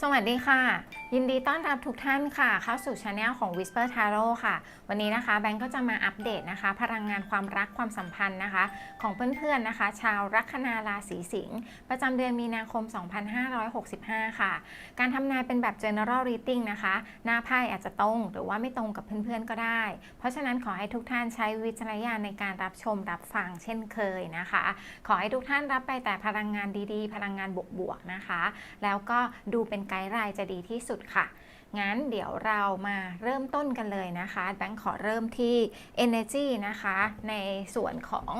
สวัสดีค่ะ ยินดีต้อนรับทุกท่านค่ะ เข้าสู่ช anel ของ Whisper Tarot ค่ะ วันนี้นะคะแบงก์ก็จะมาอัปเดตนะคะ พลังงานความรักความสัมพันธ์นะคะ ของเพื่อนๆนะคะ ชาวลัคนาราศีสิงห์ประจำเดือนมีนาคม 2565 ค่ะ การทำนายเป็นแบบ general reading นะคะ หน้าไพ่อาจจะตรง หรือว่าไม่ตรงกับเพื่อนๆก็ได้ เพราะฉะนั้นขอให้ทุกท่านใช้วิจารณญาณในการรับชมรับฟังเช่นเคยนะคะ ขอให้ทุกท่านรับไปแต่พลังงานดีๆ พลังงานบวกๆนะคะ แล้วก็ดูเป็นไกด์ไลน์จะดีที่สุดค่ะ งั้นเดี๋ยวเรามาเริ่มต้นกันเลยนะคะ แบงค์ขอเริ่มที่ energy นะคะ ในส่วนของ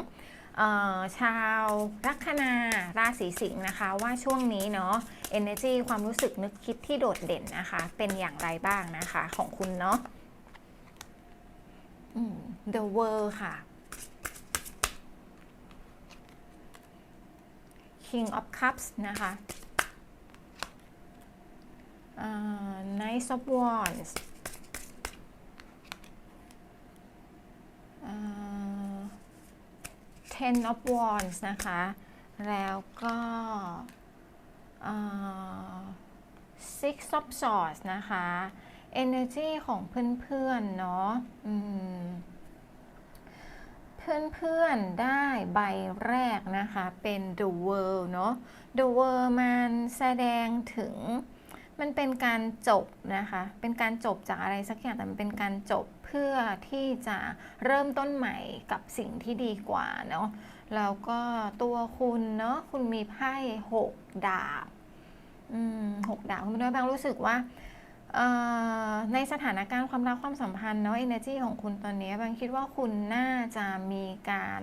ชาวลัคนาราศีสิงห์นะคะ ว่าช่วงนี้เนาะ energy ความรู้สึกนึกคิดที่โดดเด่นนะคะ เป็นอย่างไรบ้างนะคะของคุณเนาะ the world ค่ะ king of cups นะคะ Knight of Wands uh, Ten of Wands นะคะ แล้วก็ uh, Six of Swords นะคะ Energy ของเพื่อนๆ เนาะอืมเพื่อนๆ ได้ใบแรกนะคะ เป็น The World เนาะ The World มันแสดงถึง มันเป็นการจบนะคะ เป็นการจบจากอะไรสักอย่างแต่มันเป็นการจบเพื่อที่จะเริ่มต้นใหม่กับสิ่งที่ดีกว่าเนาะ แล้วก็ตัวคุณเนาะคุณมีไพ่หกดาบอืมหกดาบคุณด้วยบางรู้สึกว่าในสถานการณ์ความรักความสัมพันธ์เนาะ energy ของคุณตอนนี้บางคิดว่าคุณน่าจะมีการ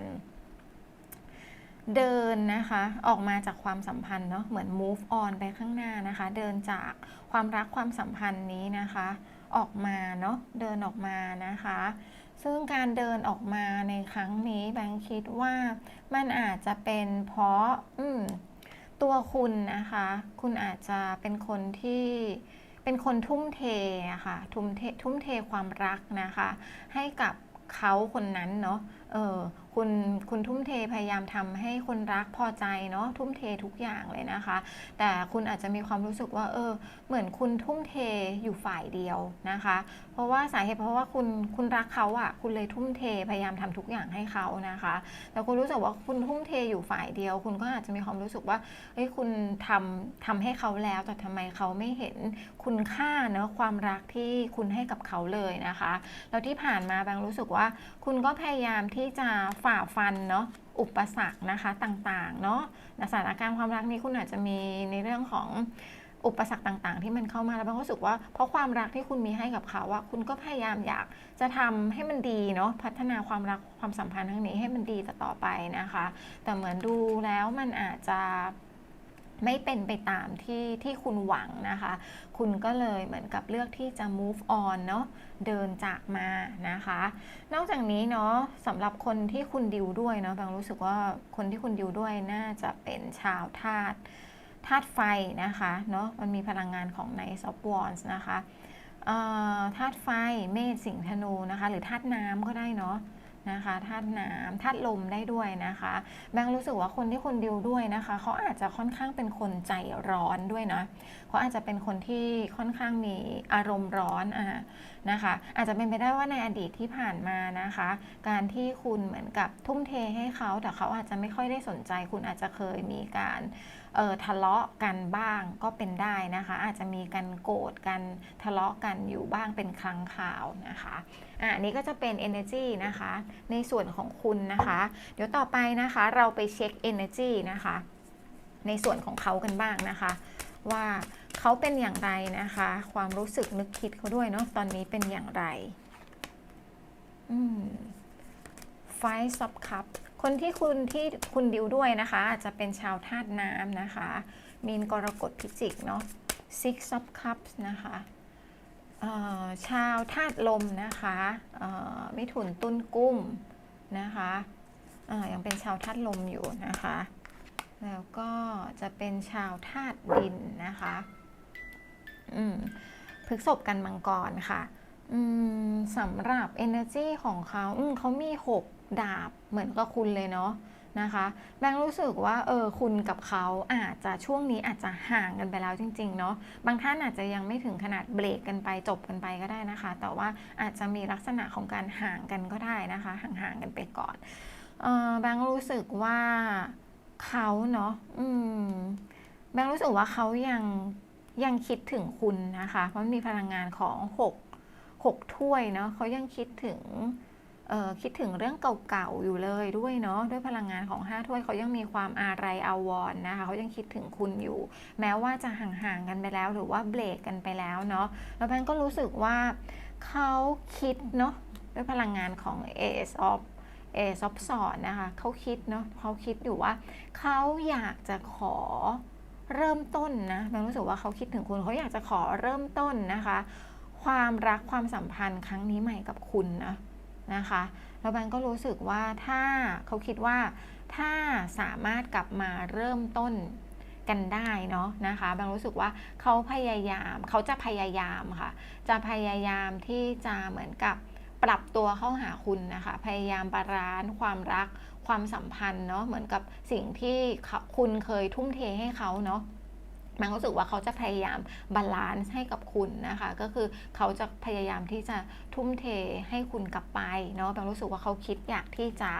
เดินนะคะออกมาจากความสัมพันธ์เนาะเหมือน move on ไปข้างหน้านะคะ เดินจากความรักความสัมพันธ์นี้นะคะ ออกมาเนาะเดินออกมานะคะ ซึ่งการเดินออกมาในครั้งนี้แบงค์คิดว่ามันอาจจะเป็นเพราะอืมตัวคุณนะคะ คุณอาจจะเป็นคนที่เป็นคนทุ่มเทอะค่ะทุ่มเททุ่มเทความรักนะคะ ให้กับเขาคนนั้นเนาะเออ คุณคุณทุ่มเทพยายามทำให้คนรักพอใจเนาะทุ่มเททุกอย่างเลยนะคะ แต่คุณอาจจะมีความรู้สึกว่าเออเหมือนคุณทุ่มเทอยู่ฝ่ายเดียวนะคะ เพราะว่าสาเหตุเพราะว่าคุณคุณรักเขาอะ่ะคุณเลยทุ่มเทพยายามทำทุกอย่างให้เขานะคะแต่คุณรู้สึกว่าคุณทุ่มเทอยู่ฝ่ายเดียว คุณก็อาจจะมีความรู้สึกว่าเฮ้ยคุณทำทำให้เขาแล้ว แต่ทำไมเขาไม่เห็นคุณค่าเนาะความรักที่คุณให้กับเขาเลยนะคะแล้วที่ผ่านมาแบงรู้สึกว่าคุณก็พยายามที่จะฝ่าฟันเนาะอุปสรรคนะคะต่างๆเนาะในสถานการณ์ความรักนี้คุณอาจจะมีในเรื่องของอุปสรรคต่างๆ ที่มันเข้ามาแล้วบางรู้สึกว่าเพราะความรักที่คุณมีให้กับเขาว่าคุณก็พยายามอยากจะทำให้มันดีเนาะพัฒนาความรักความสัมพันธ์ทั้งนี้ให้มันดีต่อไปนะคะ แต่เหมือนดูแล้วมันอาจจะ ไม่เป็นไปตามที่ที่คุณหวังนะคะ คุณก็เลยเหมือนกับเลือกที่จะ move on เนาะเดินจากมานะคะ นอกจากนี้เนาะสำหรับคนที่คุณดิวด้วยเนาะบางรู้สึกว่าคนที่คุณดิวด้วยน่าจะเป็นชาวธาตุธาตุไฟนะคะเนาะมันมีพลังงานของ Knight of Wands นะคะธาตุไฟเมษสิงธนูนะคะ หรือธาตุน้ำก็ได้เนาะ นะคะธาตุน้ำธาตุลมได้ด้วยนะคะ แบงค์รู้สึกว่าคนที่คุณดิวด้วยนะคะ เขาอาจจะค่อนข้างเป็นคนใจร้อนด้วยนะเขาอาจจะเป็นคนที่ค่อนข้างมีอารมณ์ร้อนอะนะคะ อาจจะเป็นไปได้ว่าในอดีตที่ผ่านมานะคะ การที่คุณเหมือนกับทุ่มเทให้เขาแต่เขาอาจจะไม่ค่อยได้สนใจ คุณอาจจะเคยมีการ เออทะเลาะกันบ้างก็เป็นได้นะคะ อาจจะมีการโกรธกันทะเลาะกันอยู่บ้างเป็นครั้งคราวนะคะอะอันนี้ก็จะเป็น energy นะคะ ในส่วนของคุณนะคะ เดี๋ยวต่อไปนะคะเราไปเช็ค energy นะคะ ในส่วนของเขากันบ้างนะคะ ว่าเขาเป็นอย่างไรนะคะ ความรู้สึกนึกคิดเขาด้วยเนาะตอนนี้เป็นอย่างไรอืม Five of Cup ค คนที่คุณที่คุณดิวด้วยนะคะ อาจจะเป็นชาวธาตุน้ำนะคะ มีนกรกฎพิจิกเนาะ Six of Cups นะคะชาวธาตุลมนะคะมิถุนตุนกุ้มนะคะยังเป็นชาวธาตุลมอยู่นะคะ แล้วก็จะเป็นชาวธาตุดินนะคะ อืมพฤกษบกันมังกรค่ะ สำหรับ energy ของเขาเขามี 6 ดาบเหมือนกับคุณเลยเนาะนะคะแบงค์รู้สึกว่าเออคุณกับเขาอาจจะช่วงนี้อาจจะห่างกันไปแล้วจริง ๆ เนาะบางท่านอาจจะยังไม่ถึงขนาดเบรกกันไปจบกันไปก็ได้นะคะ แต่ว่าอาจจะมีลักษณะของการห่างกันก็ได้นะคะห่างๆกันไปก่อนเออแบงค์รู้สึกว่าเขาเนาะอืมแบงค์รู้สึกว่าเขายังยังคิดถึงคุณนะคะ เพราะมีพลังงานของ 6 6 ถ้วยเนาะเขายังคิดถึงคิดถึงเรื่องเก่าๆอยู่เลยด้วยเนาะด้วยพลังงานของ 5 ถ้วยเขายังมีความอาลัยอาวรณ์นะคะเขายังคิดถึงคุณอยู่ แม้ว่าจะห่างๆกันไปแล้ว หรือว่าเบรกกันไปแล้วเนาะแล้วแพนก็รู้สึกว่าเขาคิดเนาะด้วยพลังงานของ Ace of Ace of Swords นะคะเขาคิดเนาะเขาคิดอยู่ว่าเขาอยากจะขอเริ่มต้นนะแพนรู้สึกว่าเขาคิดถึงคุณเขาอยากจะขอเริ่มต้นนะคะ ความรักความสัมพันธ์ครั้งนี้ใหม่กับคุณนะนะคะ แล้วแบงก็รู้สึกว่าถ้าเขาคิดว่าถ้าสามารถกลับมาเริ่มต้นกันได้เนาะนะคะแบงรู้สึกว่าเขาพยายามเขาจะพยายามค่ะ จะพยายามที่จะเหมือนกับปรับตัวเข้าหาคุณนะคะ พยายามบาลานซ์ความรักความสัมพันธ์เนาะเหมือนกับสิ่งที่คุณเคยทุ่มเทให้เขาเนาะ มันรู้สึกว่าเขาจะพยายามบาลานซ์ให้กับคุณนะคะ ก็คือเขาจะพยายามที่จะทุ่มเทให้คุณกลับไปเนาะแบงรู้สึกว่าเขาคิดอยากที่จะ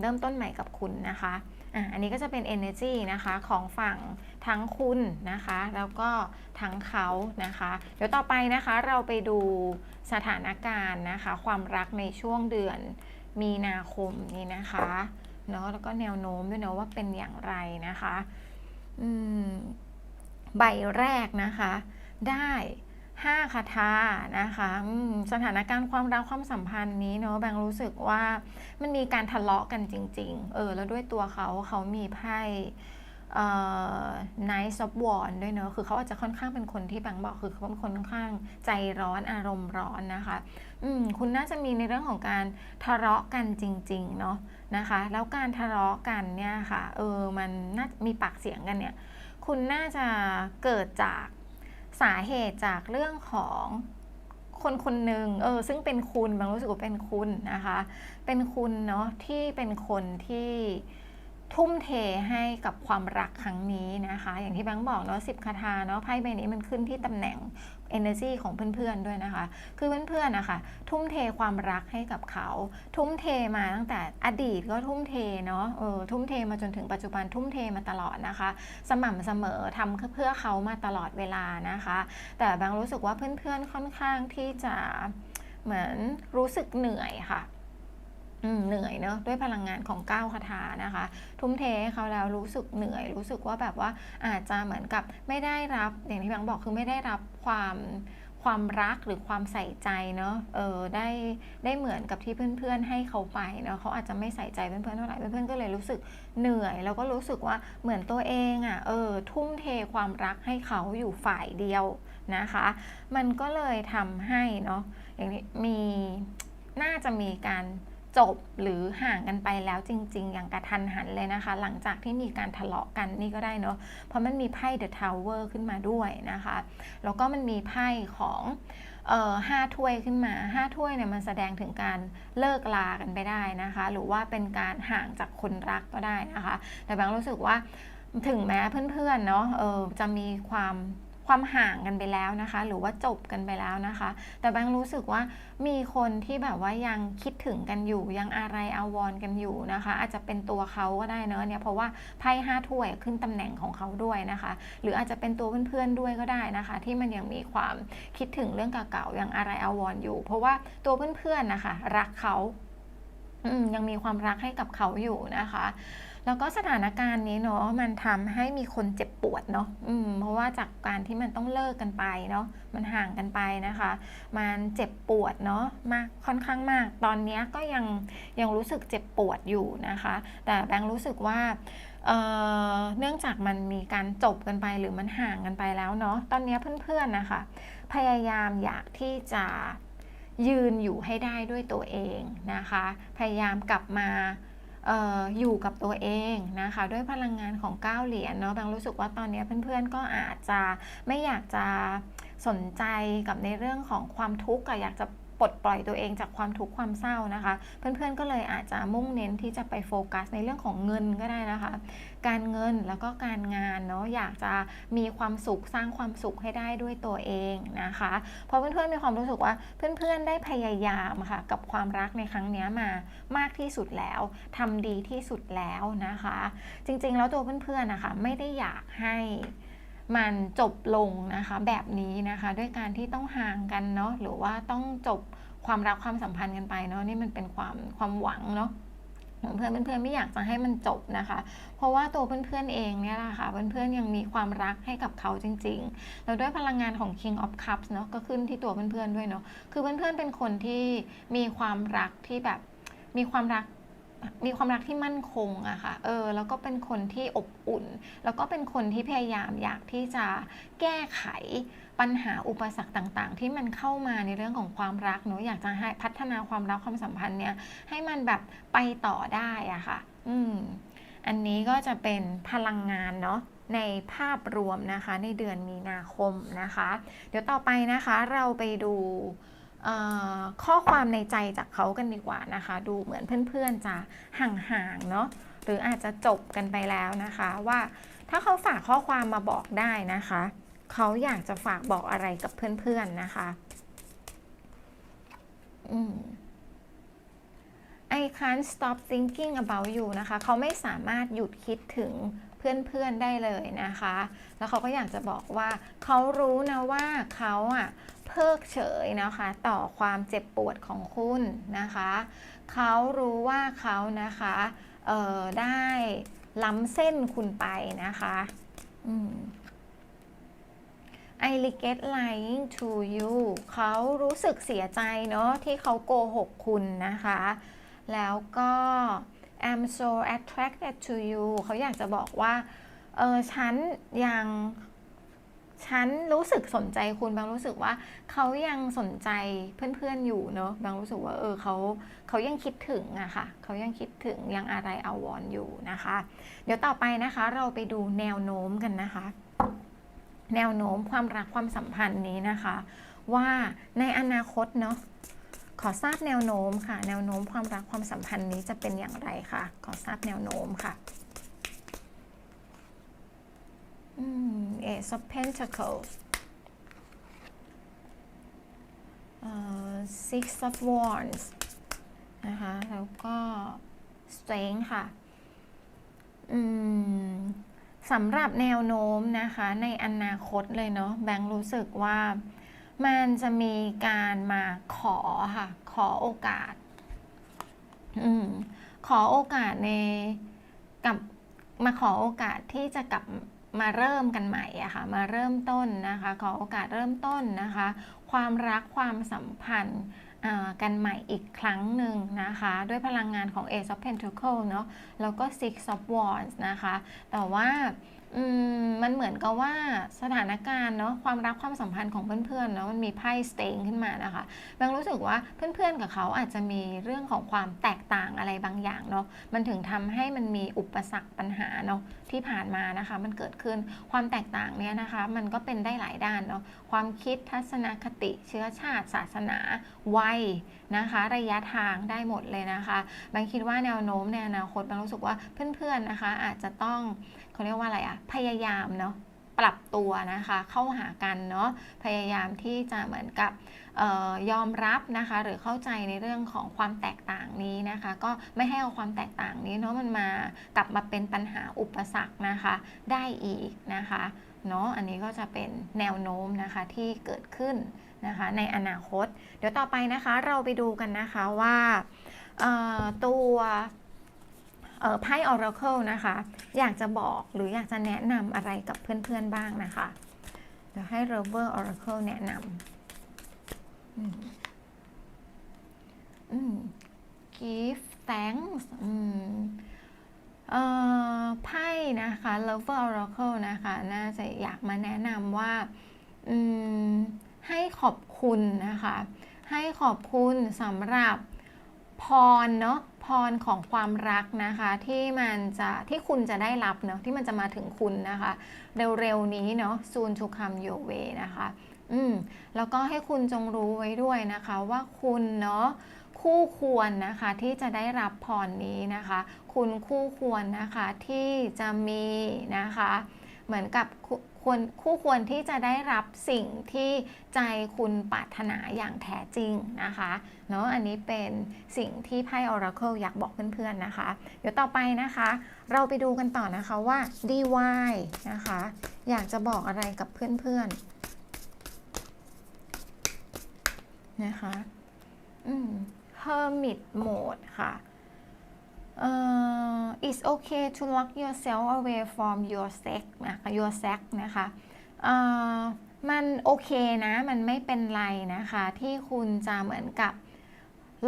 เริ่มต้นใหม่กับคุณนะคะอะอันนี้ก็จะเป็น energy นะคะของฝั่งทั้งคุณนะคะ แล้วก็ทั้งเขานะคะ เดี๋ยวต่อไปนะคะเราไปดูสถานการณ์นะคะ ความรักในช่วงเดือนมีนาคมนี้นะคะเนาะแล้วก็แนวโน้มด้วยเนาะว่าเป็นอย่างไรนะคะ อืม ใบแรกนะคะ ได้ห้าคาถานะคะสถานการณ์ความรักความสัมพันธ์นี้เนาะแบงรู้สึกว่ามันมีการทะเลาะกันจริง ๆ เออ แล้วด้วยตัวเขาเขามีไพ่ไนท์ซอฟวอนด้วยเนอะคือเขาอาจจะค่อนข้างเป็นคนที่แบงบอกคือเขาเป็นคนค่อนข้างใจร้อนอารมณ์ร้อนนะคะ อืมคุณน่าจะมีในเรื่องของการทะเลาะกันจริง ๆ เนาะนะคะ แล้วการทะเลาะกันเนี่ยค่ะ เออ มันน่ามีปากเสียงกันเนี่ย คุณน่าจะเกิดจากสาเหตุจากเรื่องของคนคนหนึ่งเออซึ่งเป็นคุณบางรู้สึกว่าเป็นคุณนะคะ เป็นคุณเนาะที่เป็นคนที่ทุ่มเทให้กับความรักครั้งนี้นะคะ อย่างที่แบงค์บอกเนาะสิบคาถาเนาะไพ่ใบนี้มันขึ้นที่ตำแหน่ง energy ของเพื่อนๆด้วยนะคะ คือเพื่อนๆนะคะทุ่มเทความรักให้กับเขา ทุ่มเทมาตั้งแต่อดีตก็ทุ่มเทเนาะเออทุ่มเทมาจนถึงปัจจุบันทุ่มเทมาตลอดนะคะ สม่ำเสมอทำเพื่อเขามาตลอดเวลานะคะ แต่บางรู้สึกว่าเพื่อนๆค่อนข้างที่จะเหมือนรู้สึกเหนื่อยค่ะ เหนื่อยเนอะด้วยพลังงานของก้าวคาถานะคะ ทุ่มเทเขาแล้วรู้สึกเหนื่อย รู้สึกว่าแบบว่าอาจจะเหมือนกับไม่ได้รับอย่างที่แบงบอกคือไม่ได้รับความความรักหรือความใส่ใจเนาะเออได้ได้เหมือนกับที่เพื่อนๆให้เขาไปเนาะเขาอาจจะไม่ใส่ใจเพื่อนๆเท่าไหร่เพื่อนๆก็เลยรู้สึกเหนื่อย แล้วก็รู้สึกว่าเหมือนตัวเองอะ่ะเออทุ่มเทความรักให้เขาอยู่ฝ่ายเดียวนะคะ มันก็เลยทำให้เนาะอย่างนี้มีน่าจะมีการ จบหรือห่างกันไปแล้วจริง ๆ อย่างกระทันหันเลยนะคะ หลังจากที่มีการทะเลาะกันนี่ก็ได้เนาะเพราะมันมีไพ่ The Tower ขึ้นมาด้วยนะคะ แล้วก็มันมีไพ่ของห้าถ้วยขึ้นมาห้าถ้วยเนี่ยมันแสดงถึงการเลิกลากันไปได้นะคะ หรือว่าเป็นการห่างจากคนรักก็ได้นะคะ แต่บางรู้สึกว่าถึงแม้เพื่อนๆเนาะจะมีความ ความห่างกันไปแล้วนะคะ หรือว่าจบกันไปแล้วนะคะ แต่แบงรู้สึกว่ามีคนที่แบบว่ายังคิดถึงกันอยู่ยังอะไรอาวรกันอยู่นะคะ อาจจะเป็นตัวเขาก็ได้เนอะเนี่ยเพราะว่าไพ่ห้าถ้วยขึ้นตำแหน่งของเขาด้วยนะคะ หรืออาจจะเป็นตัวเพื่อนๆด้วยก็ได้นะคะ ที่มันยังมีความคิดถึงเรื่องเก่าๆยังอะไรอาวรอยู่ เพราะว่าตัวเพื่อนๆนะคะ รักเขายังมีความรักให้กับเขาอยู่นะคะ แล้วก็สถานการณ์นี้เนาะมันทำให้มีคนเจ็บปวดเนาะอืมเพราะว่าจากการที่มันต้องเลิกกันไปเนาะมันห่างกันไปนะคะ มันเจ็บปวดเนาะมากค่อนข้างมาก ตอนนี้ก็ยังยังรู้สึกเจ็บปวดอยู่นะคะ แต่แบงค์รู้สึกว่าเเนื่องจากมันมีการจบกันไปหรือมันห่างกันไปแล้วเนาะตอนนี้เพื่อนๆนะคะ พยายามอยากที่จะยืนอยู่ให้ได้ด้วยตัวเองนะคะ พยายามกลับมา อยู่กับตัวเองนะคะด้วยพลังงานของ9เหรียญเนาะบางรู้สึกว่าตอนนี้เพื่อนๆก็อาจจะไม่อยากจะสนใจกับในเรื่องของความทุกข์อยากจะปลดปล่อยตัวเองจากความทุกข์ความเศร้านะคะ เพื่อนๆก็เลยอาจจะมุ่งเน้นที่จะไปโฟกัสในเรื่องของเงินก็ได้นะคะ การเงินแล้วก็การงานเนาะอยากจะมีความสุขสร้างความสุขให้ได้ด้วยตัวเองนะคะเพราะเพื่อนๆมีความรู้สึกว่าเพื่อนๆได้พยายามค่ะกับความรักในครั้งนี้มามากที่สุดแล้วทำดีที่สุดแล้วนะคะ จริงๆแล้วตัวเพื่อนๆนะคะไม่ได้อยากให้ มันจบลงนะคะแบบนี้นะคะ ด้วยการที่ต้องห่างกันเนาะหรือว่าต้องจบความรักความสัมพันธ์กันไปเนาะนี่มันเป็นความความหวังเนาะเพื่อนเพื่อนไม่อยากจะให้มันจบนะคะ เพราะว่าตัวเพื่อนๆเองเนี่ยแหละค่ะเพื่อนๆยังมีความรักให้กับเขาจริงๆ แล้วด้วยพลังงานของ King of Cups เนาะก็ขึ้นที่ตัวเพื่อนๆด้วยเนาะคือเพื่อนๆเป็นคนที่มีความรักที่แบบมีความรัก มีความรักที่มั่นคงอะค่ะ เออ แล้วก็เป็นคนที่อบอุ่น แล้วก็เป็นคนที่พยายามอยากที่จะแก้ไขปัญหาอุปสรรคต่าง ๆ ที่มันเข้ามาในเรื่องของความรักเนอะอยากจะให้พัฒนาความรักความสัมพันธ์เนี่ยให้มันแบบไปต่อได้อะค่ะ อืม อันนี้ก็จะเป็นพลังงานเนาะในภาพรวมนะคะ ในเดือนมีนาคมนะคะ เดี๋ยวต่อไปนะคะเราไปดู ข้อความในใจจากเขากันดีกว่านะคะ ดูเหมือนเพื่อนๆจะห่างๆเนาะหรืออาจจะจบกันไปแล้วนะคะ ว่าถ้าเขาฝากข้อความมาบอกได้นะคะ เขาอยากจะฝากบอกอะไรกับเพื่อนๆนะคะอืม I can't stop thinking about you นะคะ เขาไม่สามารถหยุดคิดถึงเพื่อนๆได้เลยนะคะ แล้วเขาก็อยากจะบอกว่าเขารู้นะว่าเขาอะ เพิกเฉยนะคะ ต่อความเจ็บปวดของคุณนะคะ เขารู้ว่าเขานะคะได้ล้ำเส้นคุณไปนะคะอืม I regret lying to you เขารู้สึกเสียใจเนาะที่เขาโกหกคุณนะคะ แล้วก็ I'm so attracted to you เขาอยากจะบอกว่า เออฉันยัง ฉันรู้สึกสนใจคุณบางรู้สึกว่าเขายังสนใจเพื่อนๆอยู่เนอะบางรู้สึกว่าเออเขาเขายังคิดถึงอะค่ะเขายังคิดถึงยังอะไรอาวรณ์อยู่นะคะ เดี๋ยวต่อไปนะคะเราไปดูแนวโน้มกันนะคะ แนวโน้มความรักความสัมพันธ์นี้นะคะ ว่าในอนาคตเนาะขอทราบแนวโน้มค่ะ แนวโน้มความรักความสัมพันธ์นี้จะเป็นอย่างไรคะขอทราบแนวโน้มค่ะ Ace of Pentacles เอ่อ Six of Wands นะคะ แล้วก็ Strength ค่ะอืมสำหรับแนวโน้มนะคะ ในอนาคตเลยเนาะแบงค์รู้สึกว่ามันจะมีการมาขอค่ะ ขอโอกาสอืมขอโอกาสในกับมาขอโอกาสที่จะกลับ มาเริ่มกันใหม่อะค่ะมาเริ่มต้นนะคะ ขอโอกาสเริ่มต้นนะคะ ความรักความสัมพันธ์กันใหม่อีกครั้งหนึ่งนะคะ ด้วยพลังงานของ Ace of Pentacles เนาะแล้วก็ Six of Wands นะคะ แต่ว่า อืมมันเหมือนกับว่าสถานการณ์เนาะความรักความสัมพันธ์ของเพื่อนๆเนาะมันมีไพ่สเตงขึ้นมานะคะแบงรู้สึกว่าเพื่อนๆกับเขาอาจจะมีเรื่องของความแตกต่างอะไรบางอย่างเนาะมันถึงทำให้มันมีอุปสรรคปัญหาเนาะที่ผ่านมานะคะ มันเกิดขึ้นความแตกต่างเนี้ยนะคะ มันก็เป็นได้หลายด้านเนาะความคิดทัศนคติเชื้อชาติ ศาสนา วัยนะคะ ระยะทางได้หมดเลยนะคะแบงคิดว่าแนวโน้มในอนาคตแบงรู้สึกว่าเพื่อนๆนะคะ อาจจะต้อง เขาเรียกว่าอะไรอะพยายามเนาะปรับตัวนะคะเข้าหากันเนาะพยายามที่จะเหมือนกับออยอมรับนะคะหรือเข้าใจในเรื่องของความแตกต่างนี้นะคะ ก็ไม่ให้เอาความแตกต่างนี้เนาะมันมากลับมาเป็นปัญหาอุปสรรคนะคะได้อีกนะคะเนาะอันนี้ก็จะเป็นแนวโน้มนะคะที่เกิดขึ้นนะคะในอนาคต เดี๋ยวต่อไปนะคะเราไปดูกันนะคะว่าตัว เอ่อไพ่ Oracle นะคะ อยากจะบอกหรืออยากจะแนะนำอะไรกับเพื่อนๆบ้างนะคะเดี๋ยวให้ Rover Oracle แนะนำอืมอืม give thanks อืมเอ่อไพ่นะคะ Lover Oracle นะคะ น่าจะอยากมาแนะนำว่าอืมให้ขอบคุณนะคะ ให้ขอบคุณสำหรับ พรเนาะพรของความรักนะคะที่มันจะที่คุณจะได้รับเนาะที่มันจะมาถึงคุณนะคะ เร็วๆนี้เนาะ soon to come your way นะคะ อืมแล้วก็ให้คุณจงรู้ไว้ด้วยนะคะว่าคุณเนาะคู่ควรนะคะที่จะได้รับพรนี้นะคะ คุณคู่ควรนะคะที่จะมีนะคะ เหมือนกับ คุควรคู่ควรที่จะได้รับสิ่งที่ใจคุณปรารถนาอย่างแท้จริงนะคะเนาะอันนี้เป็นสิ่งที่ไพ่ Oracle อยากบอกเพื่อนๆนะคะ เดี๋ยวต่อไปนะคะ เราไปดูกันต่อนะคะว่า DY นะคะ อยากจะบอกอะไรกับเพื่อนๆนะคะ อืม Hermit Mode ค่ะ uh, it's okay to lock yourself away from your sex นะคะ your sex นะคะ uh, มันโอเคนะ มันไม่เป็นไรนะคะ ที่คุณจะเหมือนกับ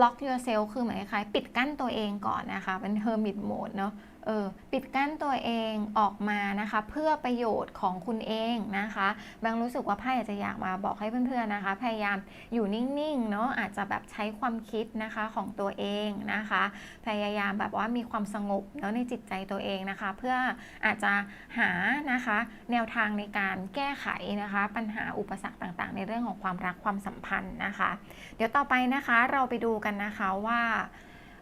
lock yourself คือเหมือนคล้ายปิดกั้นตัวเองก่อนนะคะ เป็น hermit mode เนาะ ออปิดกั้นตัวเองออกมานะคะ เพื่อประโยชน์ของคุณเองนะคะบางรู้สึกว่าไพ่อาจจะอยากมาบอกให้เพื่อนๆนะคะ พยายามอยู่นิ่งๆเนาะอาจจะแบบใช้ความคิดนะคะของตัวเองนะคะ พยายามแบบว่ามีความสงบเนาะในจิตใจตัวเองนะคะ เพื่ออาจจะหานะคะ แนวทางในการแก้ไขนะคะ ปัญหาอุปสรรคต่างๆ ในเรื่องของความรักความสัมพันธ์นะคะ เดี๋ยวต่อไปนะคะเราไปดูกันนะคะว่า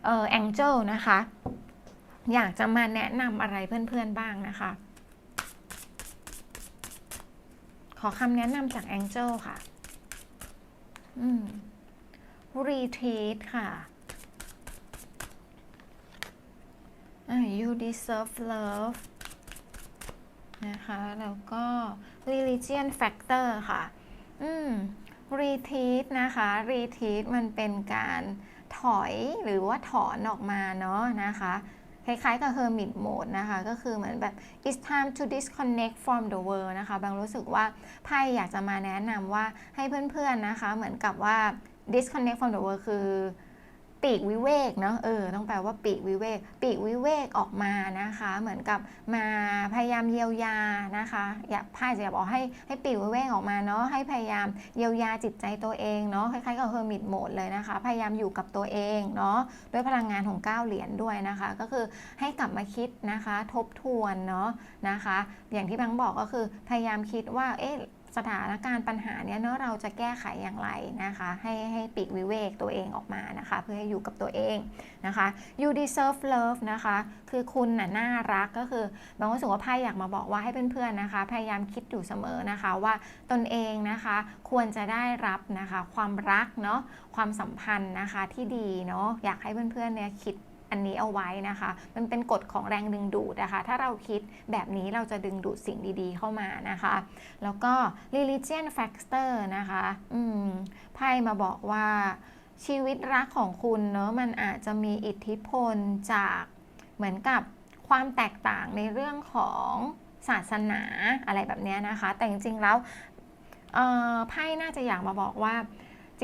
เออแองเจิลนะคะ อยากจะมาแนะนำอะไรเพื่อนๆบ้างนะคะ ขอคำแนะนำจากแองเจิลค่ะ อืม retreat ค่ะ you deserve love นะคะ แล้วก็ religion factor ค่ะ อืม retreat นะคะ retreat มันเป็นการถอยหรือว่าถอนออกมาเนาะนะคะ คล้ายๆกับ hermit mode นะคะ ก็คือเหมือนแบบ it's time to disconnect from the world นะคะ บางรู้สึกว่าไพ่อยากจะมาแนะนำว่าให้เพื่อนๆนะคะ เหมือนกับว่า disconnect from the world คือ ปีกวิเวกเนาะเออต้องแปลว่าปีกวิเวก ปีกวิเวกออกมานะคะ เหมือนกับมาพยายามเยียวยานะคะอยากพ่ายจะบอกให้ให้ปีกวิเวกออกมาเนาะให้พยายามเยียวยาจิตใจตัวเองเนาะคล้ายๆกับเฮอร์มิตโหมดเลยนะคะ พยายามอยู่กับตัวเองเนาะด้วยพลังงานของ9เหรียญด้วยนะคะ ก็คือให้กลับมาคิดนะคะ ทบทวนเนาะนะคะ อย่างที่แบงบอกก็คือพยายามคิดว่าเอ๊ะ สถานการณ์ปัญหาเนี้ยเนาะเราจะแก้ไขอย่างไรนะคะ ให้ให้ปีกวิเวกตัวเองออกมานะคะ เพื่อให้อยู่กับตัวเองนะคะ you deserve love นะคะ คือคุณน่ะน่ารักก็คือบางคนสึกว่าพอยากมาบอกว่าให้เพื่อนๆนะคะ พยายามคิดอยู่เสมอนะคะว่าตนเองนะคะ ควรจะได้รับนะคะ ความรักเนาะความสัมพันธ์นะคะที่ดีเนาะอยากให้เพื่อนๆเนี่ยคิด อันนี้เอาไว้นะคะ มันเป็นกฎของแรงดึงดูดนะคะ ถ้าเราคิดแบบนี้เราจะดึงดูดสิ่งดีๆเข้ามานะคะ แล้วก็ religion factor นะคะอืมไพ่มาบอกว่าชีวิตรักของคุณเนอะมันอาจจะมีอิทธิพลจากเหมือนกับความแตกต่างในเรื่องของศาสนาอะไรแบบนี้นะคะ แต่จริงๆแล้วไพ่น่าจะอยากมาบอกว่า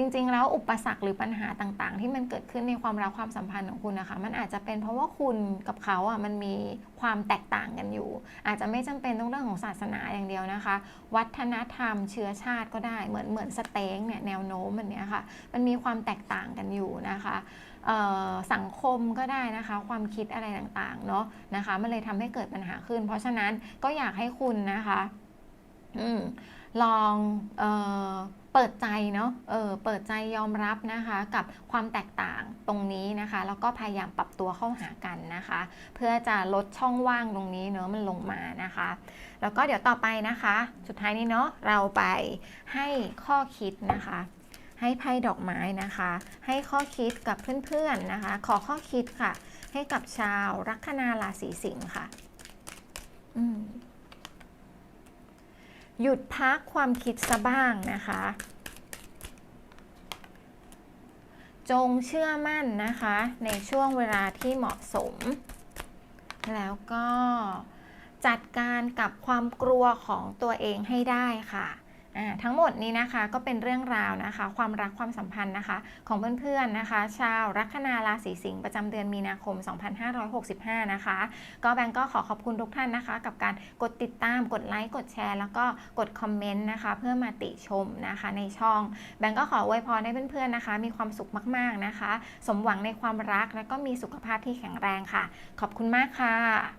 จริง ๆ แล้วอุปสรรคหรือปัญหาต่างๆ ที่มันเกิดขึ้นในความรักความสัมพันธ์ของคุณนะคะ มันอาจจะเป็นเพราะว่าคุณกับเขาอะมันมีความแตกต่างกันอยู่ อาจจะไม่จำเป็นต้องเรื่องของศาสนาอย่างเดียวนะคะ วัฒนธรรมเชื้อชาติก็ได้เหมือนเหมือนสเต็งเนี่ยแนวโน้มแบบเนี้ยค่ะ มันมีความแตกต่างกันอยู่นะคะสังคมก็ได้นะคะ ความคิดอะไรต่างๆเนาะนะคะมันเลยทำให้เกิดปัญหาขึ้น เพราะฉะนั้นก็อยากให้คุณนะคะอลองออ เปิดใจเนาะเออเปิดใจยอมรับนะคะ กับความแตกต่างตรงนี้นะคะ แล้วก็พยายามปรับตัวเข้าหากันนะคะ เพื่อจะลดช่องว่างตรงนี้เนาะมันลงมานะคะ แล้วก็เดี๋ยวต่อไปนะคะ สุดท้ายนี้เนาะเราไปให้ข้อคิดนะคะให้ไพ่ดอกไม้นะคะ ให้ข้อคิดกับเพื่อนๆนะคะ ขอข้อคิดค่ะ ให้กับชาวลัคนาราศีสิงค์ค่ะ อืม หยุดพักความคิดซะบ้างนะคะ จงเชื่อมั่นนะคะ ในช่วงเวลาที่เหมาะสม แล้วก็จัดการกับความกลัวของตัวเองให้ได้ค่ะ ทั้งหมดนี้นะคะก็เป็นเรื่องราวนะคะ ความรักความสัมพันธ์นะคะ ของเพื่อนๆนะคะ ชาวลัคนาราศีสิงห์ประจำเดือนมีนาคม 2565 นะคะ ก็แบงก์ก็ขอขอบคุณทุกท่านนะคะ กับการกดติดตามกดไลค์กดแชร์ แล้วก็กดคอมเมนต์นะคะ เพื่อมาติชมนะคะในช่อง แบงก์ก็ขออวยพรให้เพื่อนๆนะคะ มีความสุขมากๆนะคะ สมหวังในความรักแล้วก็มีสุขภาพที่แข็งแรงค่ะ ขอบคุณมากค่ะ